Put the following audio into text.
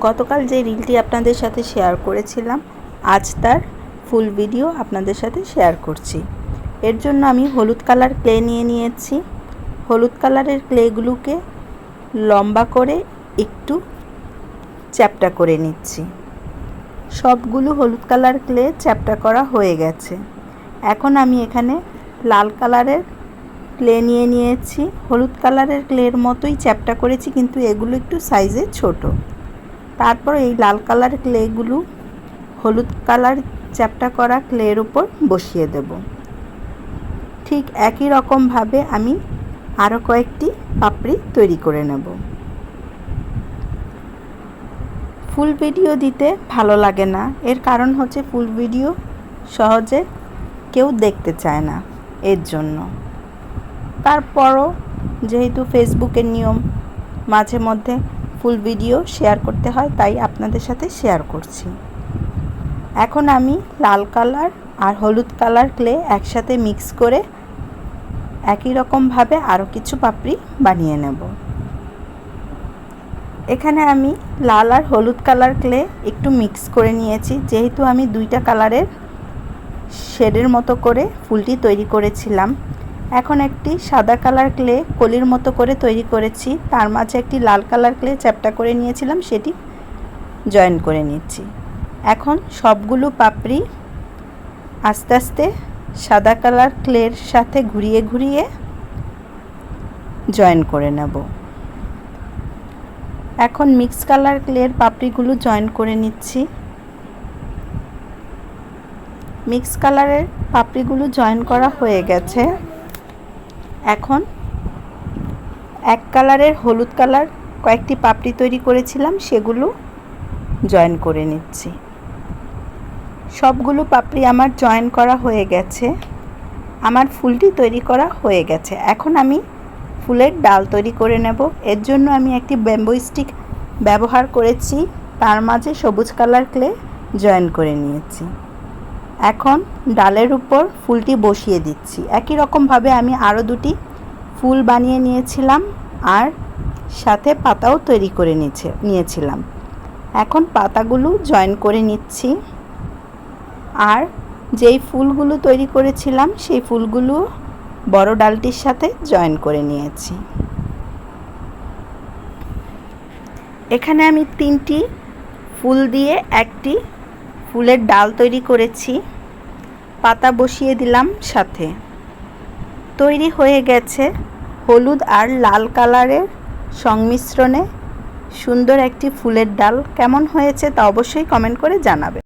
গতকাল যে রিলটি আপনাদের সাথে শেয়ার করেছিলাম, আজ তার ফুল ভিডিও আপনাদের সাথে শেয়ার করছি। এর জন্য আমি হলুদ কালার ক্লে নিয়ে নিয়েছি। হলুদ কালারের ক্লেগুলোকে লম্বা করে একটু চ্যাপটা করে নিচ্ছি। সবগুলো হলুদ কালার ক্লে চ্যাপটা করা হয়ে গেছে। এখন আমি এখানে লাল কালারের ক্লে নিয়ে নিয়েছি। হলুদ কালারের ক্লের মতোই চ্যাপটা করেছি, কিন্তু এগুলো একটু সাইজে ছোট। তারপর এই লাল কালার ক্লেগুলো হলুদ কালার চ্যাপটা করা ক্লের উপর বসিয়ে দেব। ঠিক একই রকমভাবে আমি আরও কয়েকটি পাপড়ি তৈরি করে নেব। ফুল ভিডিও দিতে ভালো লাগে না। এর কারণ হচ্ছে ফুল ভিডিও সহজে কেউ দেখতে চায় না এর জন্য। তারপরও যেহেতু ফেসবুকের নিয়ম, মাঝে মধ্যে ফুল ভিডিও শেয়ার করতে হয়, তাই আপনাদের সাথে শেয়ার করছি। এখন আমি লাল কালার আর হলুদ কালার ক্লে একসাথে মিক্স করে একই রকমভাবে আরও কিছু পাপড়ি বানিয়ে নেব। এখানে আমি লাল আর হলুদ কালার ক্লে একটু মিক্স করে নিয়েছি, যেহেতু আমি দুইটা কালারের শেডের মতো করে ফুলটি তৈরি করেছিলাম। এখন একটি সাদা কালার ক্লে কলির মতো করে তৈরি করেছি। তার মাঝে একটি লাল কালার ক্লে চ্যাপটা করে নিয়েছিলাম, সেটি জয়েন করে নিচ্ছি। এখন সবগুলো পাপড়ি আস্তে আস্তে সাদা কালার ক্লের সাথে ঘুরিয়ে ঘুরিয়ে জয়েন করে নেব। এখন মিক্স কালার ক্লের পাপড়িগুলো জয়েন করে নিচ্ছি। মিক্স কালারের পাপড়িগুলো জয়েন করা হয়ে গেছে। এখন এক কালারের হলুদ কালার কয়েকটি পাপড়ি তৈরি করেছিলাম, সেগুলো জয়েন করে নিচ্ছি। সবগুলো পাপড়ি আমার জয়েন করা হয়ে গেছে। আমার ফুলটি তৈরি করা হয়ে গেছে। এখন আমি ফুলের ডাল তৈরি করে নেব। এর জন্য আমি একটি ব্যাম্বো স্টিক ব্যবহার করেছি। তার মাঝে সবুজ কালার ক্লে জয়েন করে নিয়েছি। এখন ডালের উপর ফুলটি বসিয়ে দিচ্ছি। একই রকমভাবে আমি আরও দুটি ফুল বানিয়ে নিয়েছিলাম আর সাথে পাতাও তৈরি করে নিয়েছে, নিয়েছিলাম। এখন পাতাগুলো জয়েন করে নিচ্ছি। আর যেই ফুলগুলো তৈরি করেছিলাম, সেই ফুলগুলো বড় ডালটির সাথে জয়েন করে নিয়েছি। এখানে আমি তিনটি ফুল দিয়ে একটি ফুলের ডাল তৈরি করেছি। পাতা বসিয়ে দিলাম সাথে। তৈরি হয়ে গেছে হলুদ আর লাল কালারের সংমিশ্রণে সুন্দর একটি ফুলের ডাল। কেমন হয়েছে তা অবশ্যই কমেন্ট করে জানাবে।